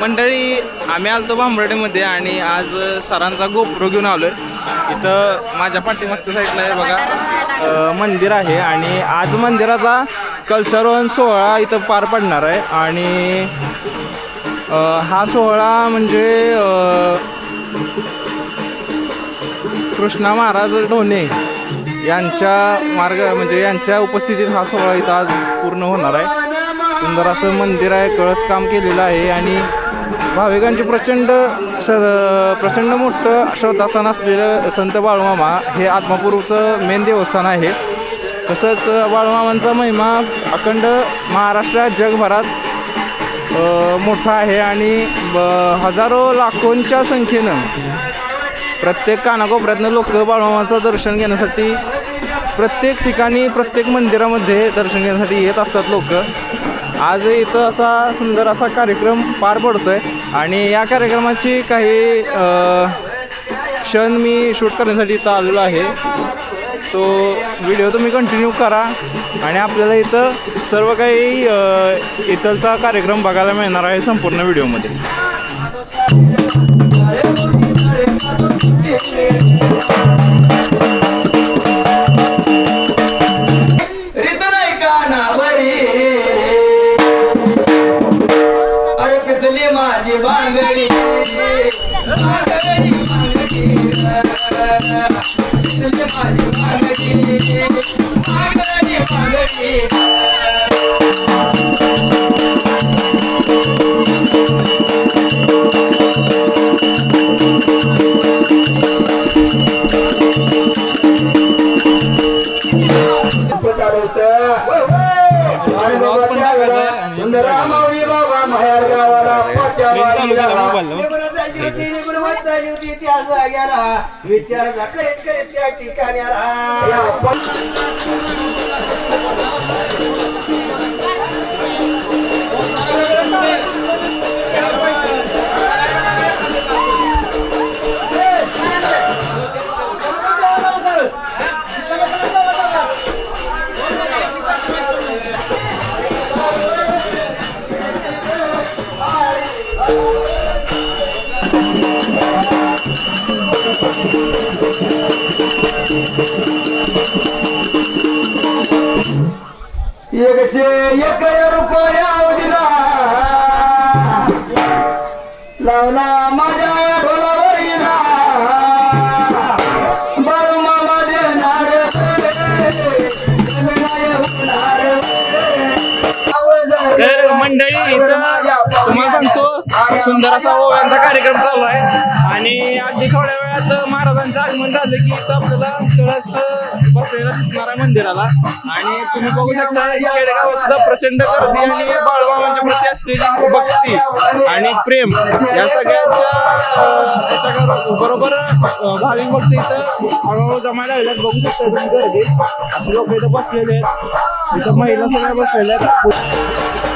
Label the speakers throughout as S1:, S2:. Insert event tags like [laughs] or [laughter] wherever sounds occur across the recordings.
S1: मंडळी आम्ही आलतो भांबर्डेमध्ये आणि आज सरांचा गोप्रो घेऊन आलोय. इथं माझ्या पाठीमागच्या साईडला आहे बघा मंदिर आहे आणि आज मंदिराचा कल्चरवन सोहळा इथं पार पडणार आहे. आणि हा सोहळा म्हणजे कृष्णा महाराज ढोणे यांच्या मार्ग म्हणजे यांच्या उपस्थितीत हा सोहळा इथं आज पूर्ण होणार आहे. सुंदर असं मंदिर आहे कळस काम केलेलं आहे आणि भाविकांचे प्रचंड स- प्रचंड मोठं श्रद्धास्थान असलेलं संत बाळूमामा हे आत्मापूरचं मेन देवस्थान आहे. तसंच बाळूमामांचा महिमा अखंड महाराष्ट्रात जगभरात मोठा आहे आणि ब- हजारो लाखोंच्या संख्येनं प्रत्येक कानाकोपऱ्यातनं लोक बाळूमामाचं दर्शन घेण्यासाठी प्रत्येक ठिकाणी प्रत्येक मंदिरामध्ये दर्शन घेण्यासाठी येत असतात लोक. आज इथं असा सुंदर असा कार्यक्रम पार पडतो आहे आणि या कार्यक्रमाची काही क्षण मी शूट करण्यासाठी इथं आलेलो आहे. तो व्हिडिओ तुम्ही कंटिन्यू करा. आणि आपल्याला इथं सर्व काही इथलचा कार्यक्रम बघायला मिळणार आहे संपूर्ण व्हिडिओमध्ये.
S2: इतिहास चालली त्या जाग्याला. विचार ना करीत करीत त्या ठिकाणी एकशे एक रुपया दिला लावला माझ्या ढोलावरीला. बाळू मामा देणार
S1: तर मंडळी इथं सुंदर असा ओव्यांचा कार्यक्रम चालू आहे. आणि अगदी थोड्या वेळात महाराजांचं आगमन झालं की इथं आपल्याला कळस बसलेला दिसणार आहे मंदिराला. आणि तुम्ही बघू शकता खेडेगावात सुद्धा प्रचंड गर्दी आणि बाळूमामांच्या प्रती असलेली भक्ती आणि प्रेम या सगळ्यांच्या बरोबर भाविक भक्त इथं हळूहळू जमायला लागल्यात. बघू शकता तुम्ही गर्दी. असे लोक इथं बसलेले आहेत. इथं महिला सगळ्या बसलेल्या आहेत.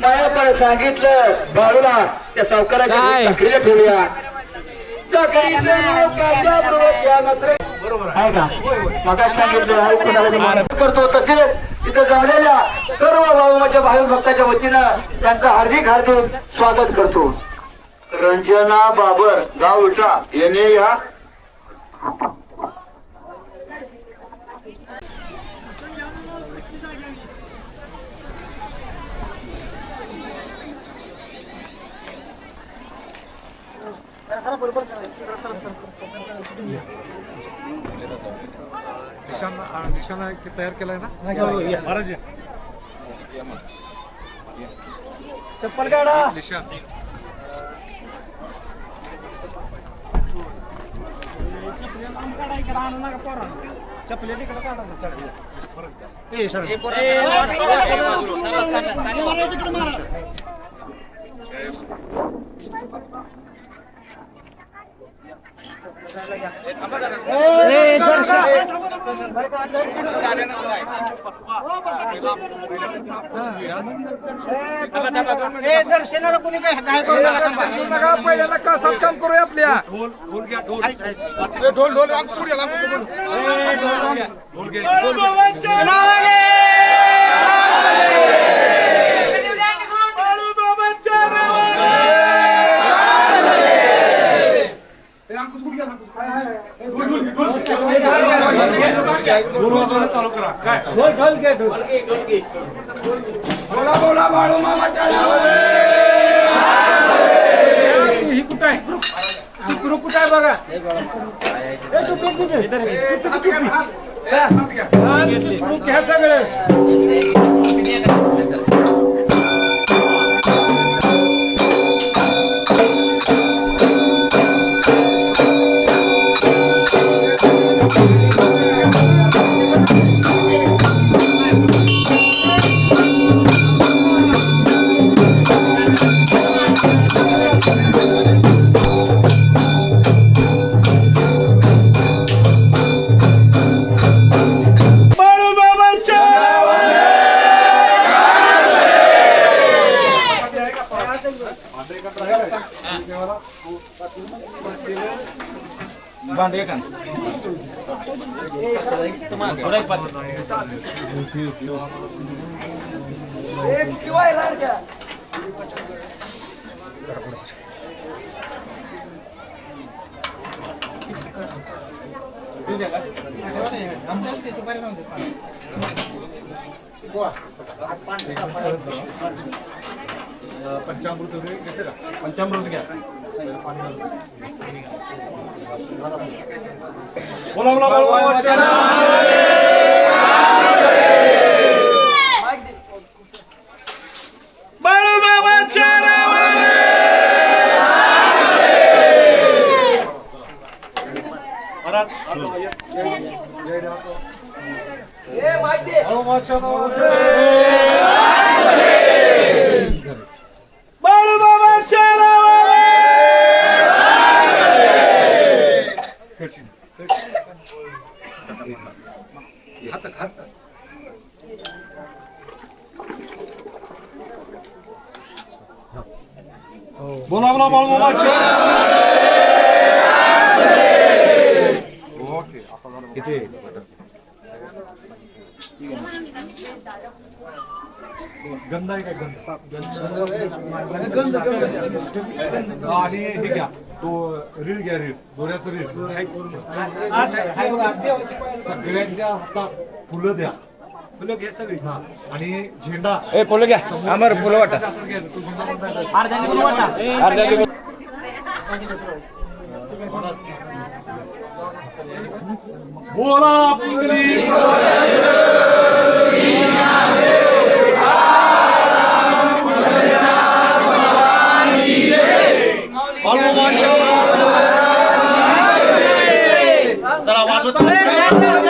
S2: मायापणे सांगितलं बाळूला त्या सावकाराच्या? चाकरीला ठेवूया. चाकरीचं नाव कांद्याबरोबर द्या मात्र. आहे. का? मग सांगितलं ऐकून आलं मी. करतो तसेच. तिथं जमलेल्या सर्व बाळूमाच्या भावी भक्ताच्या वतीनं त्यांचं हार्दिक हार्दिक स्वागत करतो. रंजना बाबर गाव विटा येणे या.
S3: निशाण निशाणा तयार केलाय ना? महाराज
S2: चप्पल काढा.
S3: निशाण चपल्या तिकडे काढा ना, चपल्या. ए, सर.
S1: पहिल्यांदा कासाच काम करूया आपल्या ढोल ढोल
S3: चालू करा. काय? ही कुठं आहे? गुरु कुठं आहे बघा? घ्या सगळं. भांडे पंचामृत वगैरे घेते का पंचामृत घ्या बोला बोला बोला बोला बोला बोला ओके किती? गंध आहे काय गंध? गंध आणि हे घ्या तो रील घ्या रील. दोऱ्याचं रील. सगळ्यांच्या हातात फुलं द्या. फुलं घ्या सगळी. हा. आणि झेंडा.
S1: ए फुलं घ्या. आमर फुलं वाटा.
S3: Bola Pugli! Almanca! Tara, mas betul.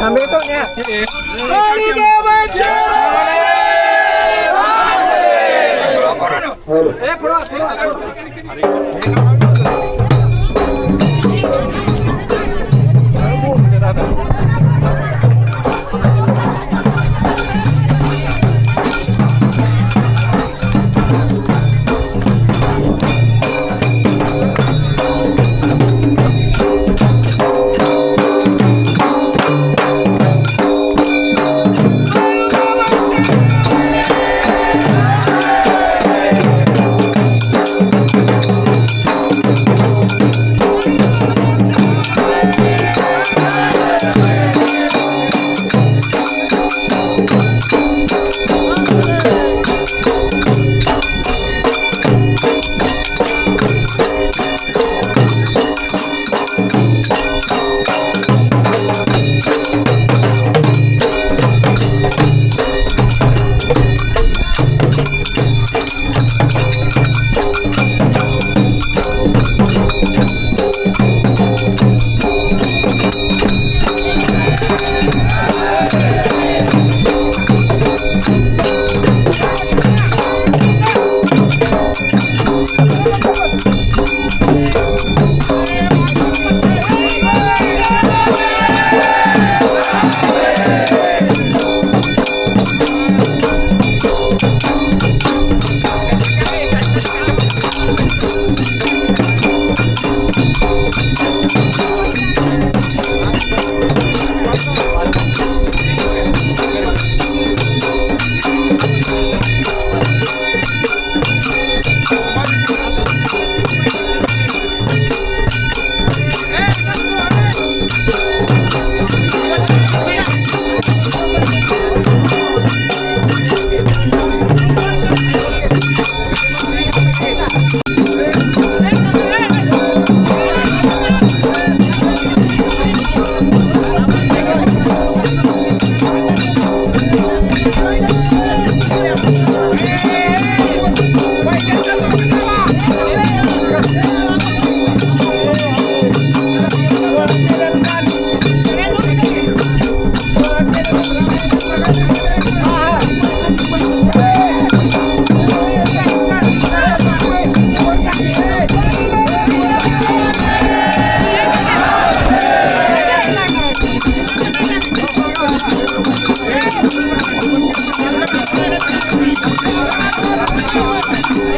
S3: द्या.
S1: अर्ध्या
S3: बोला पुंगली
S2: Thank
S3: you.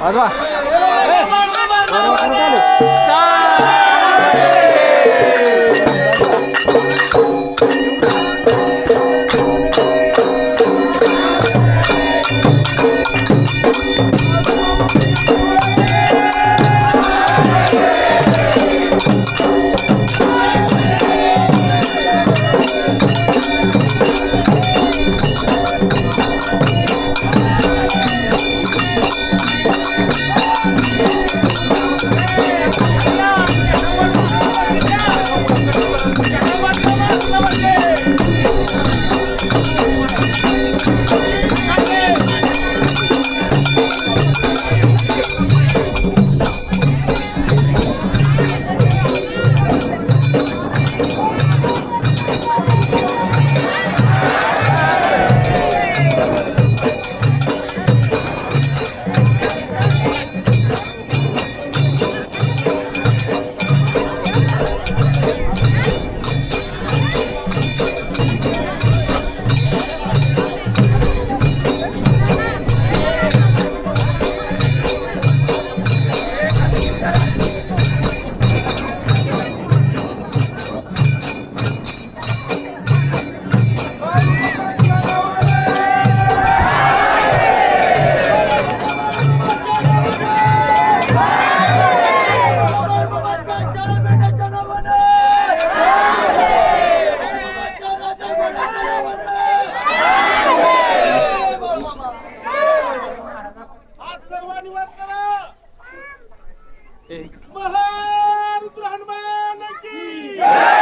S3: वाजवा. महारुद्र की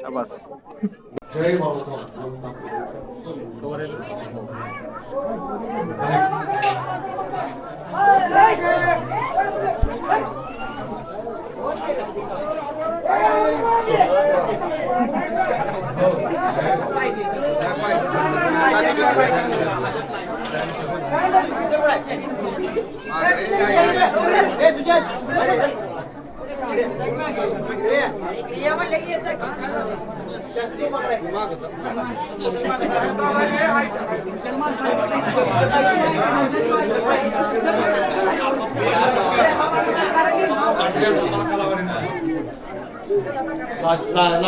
S3: সাবাস Hey, Sujay!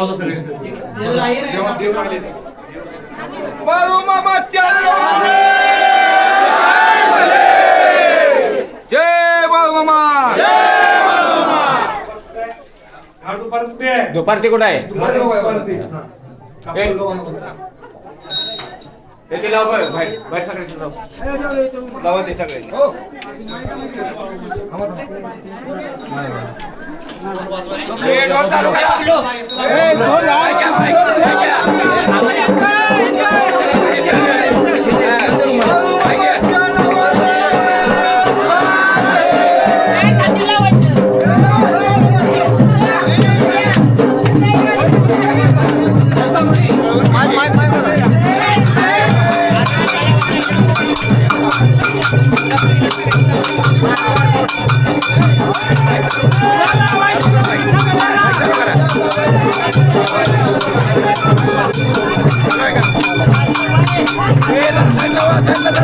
S4: शाबास
S1: जय बाळूमामा. दुपारची कुठं आहे? ते लाव बाहेर बाहेर लाव. लावा ते सगळे. डोर चालू करा. ए, [laughs]